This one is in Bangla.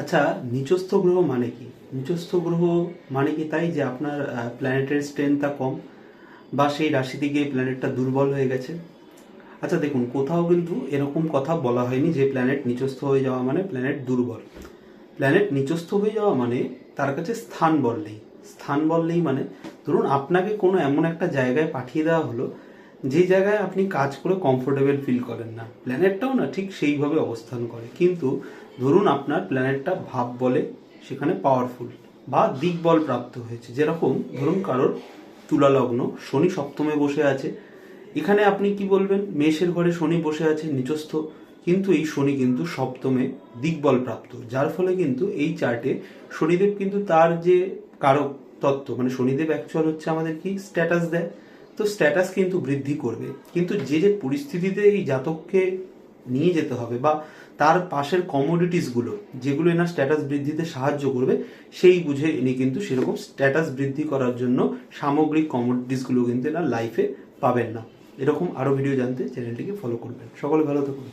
আচ্ছা নিচস্থ গ্রহ মানে কি? নিচস্থ গ্রহ মানে কি তাই যে আপনার প্ল্যানেটের স্ট্রেংথটা কম বা সেই রাশি থেকে প্ল্যানেটটা দুর্বল হয়ে গেছে? আচ্ছা দেখুন, কোথাও কিন্তু এরকম কথা বলা হয়নি যে প্ল্যানেট নিচস্থ হয়ে যাওয়া মানে প্ল্যানেট দুর্বল। প্ল্যানেট নিচস্থ হয়ে যাওয়া মানে তার কাছে স্থান বল নেই। স্থান বল নেই মানে ধরুন আপনাকে কোনো এমন একটা জায়গায় পাঠিয়ে দেওয়া হলো যে জায়গায় আপনি কাজ করে কমফোর্টেবল ফিল করেন না প্ল্যানেটটাও না ঠিক সেইভাবে অবস্থান করে। কিন্তু ধরুন আপনার প্ল্যানেটটা ভাব বলে সেখানে পাওয়ারফুল বা দিকবল প্রাপ্ত হয়েছে। যেরকম ধরুন কারোর তুলা লগ্ন, শনি সপ্তমে বসে আছে। এখানে আপনি কি বলবেন? মেষের ঘরে শনি বসে আছে, নিচস্থ। কিন্তু এই শনি কিন্তু সপ্তমে দিকবল প্রাপ্ত। যার ফলে কিন্তু এই চার্টে শনিদেব কিন্তু তার যে কারক তত্ত্ব মানে শনিদেব অ্যাকচুয়াল হচ্ছে আমাদের কি? স্ট্যাটাস দেয়। তো স্ট্যাটাস কিন্তু বৃদ্ধি করবে। কিন্তু যে যে পরিস্থিতিতে এই জাতককে নিয়ে যেতে হবে বা তার পাশের কমোডিটিসগুলো যেগুলো এনার স্ট্যাটাস বৃদ্ধিতে সাহায্য করবে, সেই বুঝে ইনি কিন্তু সেরকম স্ট্যাটাস বৃদ্ধি করার জন্য সামগ্রিক কমোডিটিসগুলো কিন্তু এনার লাইফে পাবেন না। এরকম আরও ভিডিও জানতে চ্যানেলটিকে ফলো করবেন। সকলে ভালো থাকুন।